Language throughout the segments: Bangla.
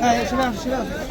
Hey, Shiraz, Shiraz.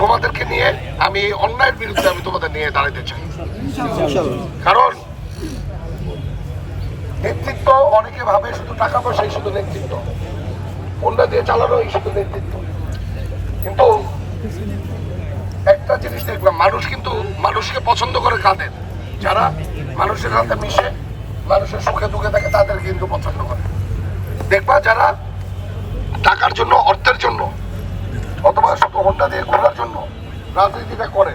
তোমাদেরকে নিয়ে আমি অন্যায়ের বিরুদ্ধে আমি তোমাদের নিয়ে দাঁড়াতে চাই। কারণ নেতৃত্ব অনেকে ভাবে শুধু টাকা পয়সাই শুধু নেতৃত্ব। অন্য দিয়ে চালানো এই শুধু নেতৃত্ব। কিন্তু একটা জিনিস দেখলাম, মানুষ কিন্তু মানুষকে পছন্দ করে কাদের যারা মানুষের সাথে মিশে মানুষের সুখে দুঃখে থাকে, তাদের কিন্তু পছন্দ করে। দেখবা যারা টাকার জন্য, অর্থের জন্য, অথবা হোন্ডা দিয়ে ঘোরার জন্য রাজনীতিটা করে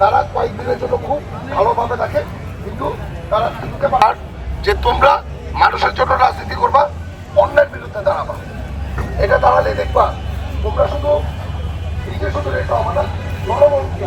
তারা কয়েকদিনের জন্য খুব ভালোভাবে থাকে কিন্তু তারা শিখতে পার যে তোমরা মানুষের জন্য রাজনীতি করবা, অন্যের বিরুদ্ধে দাঁড়াবা। এটা দাঁড়ালে দেখবা, তোমরা শুধু নিজে শুধু এটা আমাদের জনগণকে